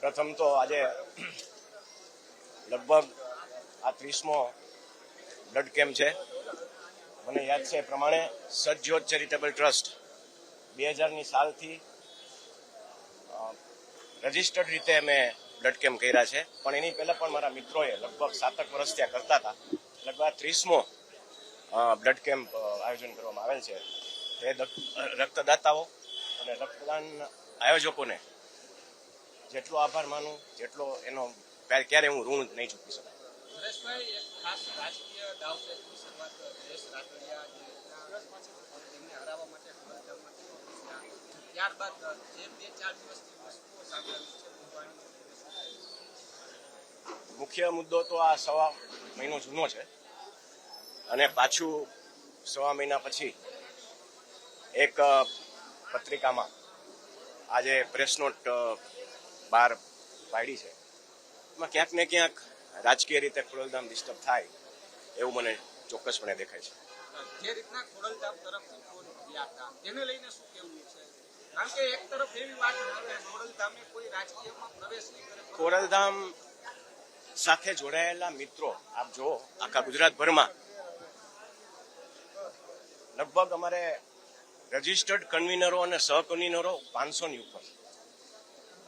પ્રથમ તો આજે લગભગ આ ત્રીસમો બ્લડ કેમ્પ છે. મને યાદ છે એ પ્રમાણે સજ્જોત ચેરિટેબલ ટ્રસ્ટ બે હજારની સાલથી રજિસ્ટર્ડ રીતે અમે બ્લડ કેમ્પ કર્યા છે. પણ એની પહેલાં પણ મારા મિત્રોએ લગભગ સાતક વર્ષ ત્યાં કરતા હતા. લગભગ ત્રીસમો બ્લડ કેમ્પ આયોજન કરવામાં આવેલ છે. તે રક્તદાતાઓ અને રક્તદાન આયોજકોને જેટલો આભાર માનું જેટલો એનો ક્યારે હું ઋણ નહીં ચૂકી શકું. નરેશભાઈ એક ખાસ રાજકીય દાવપેચની શરૂઆત જયેશ રાદડિયા તેમને હરાવવા માટે ત્યારબાદ જે બે ચાર દિવસની વસ્તુઓ સામે આવી મુખ્ય મુદ્દો તો આ સવા મહિનો જૂનો છે અને પાછું સવા મહિના પછી એક પત્રિકામાં આજે પ્રેસ નોટ બહાર પાડી છે. એમાં ક્યાંક ને ક્યાંક રાજકીય રીતે ખોડલધામ ડિસ્ટર્બ થાય એવું મને ચોક્કસપણે દેખાય છે. જે રીતના ખોડલધામ તરફથી ફોન ગયા હતા તેને લઈને શું કેવું છે? કારણ કે એક તરફ એવી વાત આવે ખોડલધામે કોઈ રાજકીયમાં પ્રવેશ નહીં કરે ખોડલધામ સાથે જોડાયેલા મિત્રો આપ જો આખા ગુજરાતભરમાં લગભગ અમારે રજિસ્ટર્ડ કન્વીનરો અને સહકન્વીનરો પાંચસો ની ઉપર.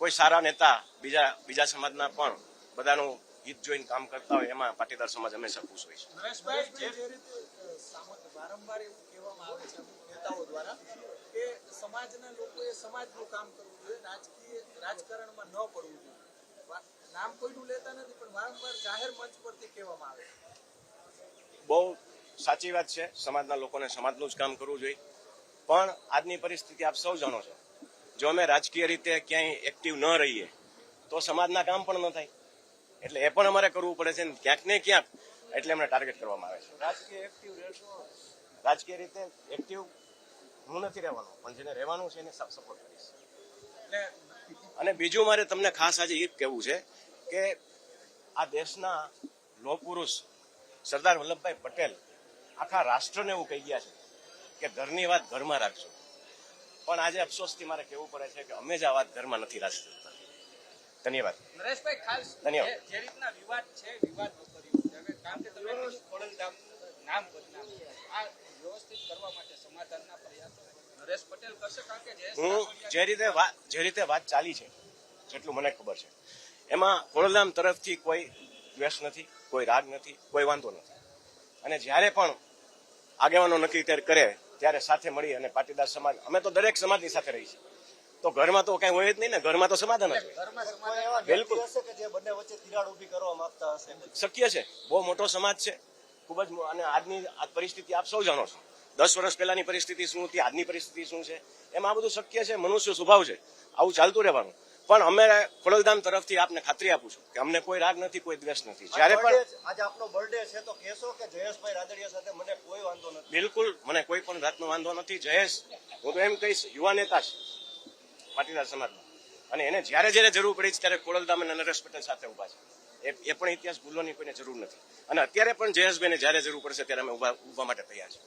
કોઈ સારા નેતા બીજા બીજા સમાજના પણ બધાનું હિત જોઈને કામ કરતા હોય એમાં પાટીદાર સમાજ હંમેશા ખુશ હોય છે. વારંવાર એવું કહેવામાં આવે છે નેતાઓ દ્વારા કે સમાજના લોકોએ સમાજનું કામ કરવું જોઈએ રાજકીય રાજકારણમાં ન પડવું જોઈએ. નામ કોઈનું લેતા નથી પણ વારંવાર જાહેર મંચ પરથી કહેવામાં આવે છે. બહુ સાચી વાત છે સમાજના લોકોને સમાજનું જ કામ કરવું જોઈએ. પણ આજની પરિસ્થિતિ આપ સૌ જાણો છો. જો અમે રાજકીય રીતે ક્યાંય એક્ટિવ ન રહીએ તો સમાજના કામ પણ ન થાય. એટલે એ પણ અમારે કરવું પડે છે ક્યાંક ને ક્યાંક એટલે અમને ટાર્ગેટ કરવામાં આવે છે. રાજકીય એક્ટિવ રહેશો? રાજકીય રીતે એક્ટિવ હું નથી રહેવાનું પણ જેને રહેવાનું છે એને સપોર્ટ કરીશ. અને બીજું મારે તમને ખાસ આજે એ કહેવું છે કે આ દેશના લો પુરુષ સરદાર વલ્લભભાઈ પટેલ આખા રાષ્ટ્રને એવું કહી ગયા છે કે ઘરની વાત ઘરમાં રાખજો. પણ આજે અફસોસથી મારે કહેવું પડે છે કે અમે જ આ વાત ઘરમાં નથી રાખી શકતા ધન્યવાદ. નરેશભાઈ ખાસ ધન્યવાદ. જે- રીતના વિવાદ છે વિવાદ કારણ કે તમે ખોડલધામ નામ બદનામ. આ વ્યવસ્થિત કરવા માટે સમાધાનના પ્રયાસો. નરેશ પટેલ કરશે કારણ કે હું જે રીતે વાત જે રીતે વાત ચાલી છે જેટલું મને ખબર છે. એમાં ખોડલધામ તરફથી કોઈ દ્વેષ નથી કોઈ રાગ નથી કોઈ વાંધો નથી. અને જ્યારે પણ આગેવાનો નક્કી ત્યારે કરે ત્યારે સાથે મળી અને પાટીદાર સમાજ અમે તો દરેક સમાજની સાથે રહી છીએ. તો ઘરમાં તો કઈ હોય જ નહીં ને ઘરમાં તો સમાધાન બિલકુલ. હશે કે જે બંને વચ્ચે તિરાડ ઊભી કરવા માંગતા શક્ય છે. બહુ મોટો સમાજ છે. ખૂબ જ અને આજની આ પરિસ્થિતિ આપ સૌ જાણો છો. દસ વર્ષ પહેલાની પરિસ્થિતિ શું હતી? આજની પરિસ્થિતિ શું છે? એમાં આ બધું શક્ય છે. મનુષ્ય સ્વભાવ છે. આવું ચાલતું રહેવાનું. પણ અમે ખોડલધામ તરફથી આપને ખાતરી આપું છું કે અમને કોઈ રાગ નથી કોઈ દ્વેષ નથી. જ્યારે પણ આજે આપનો બર્થડે છે તો કહેશો કે જયેશભાઈ રાદડિયા સાથે મને કોઈ વાંધો નથી. બિલકુલ મને કોઈ પણ જાતનો વાંધો નથી. જયેશ હું તો એમ કહીશ યુવા નેતા છે પાટીદાર સમાજનો. અને એને જ્યારે જ્યારે જરૂર પડી છે ત્યારે ખોડલધામ અને નરેશ પટેલ સાથે ઊભા છે. એ પણ ઇતિહાસ ભૂલવાની કોઈને જરૂર નથી. અને અત્યારે પણ જયેશભાઈને જ્યારે જરૂર પડશે ત્યારે અમે ઊભા ઊભા માટે તૈયાર છે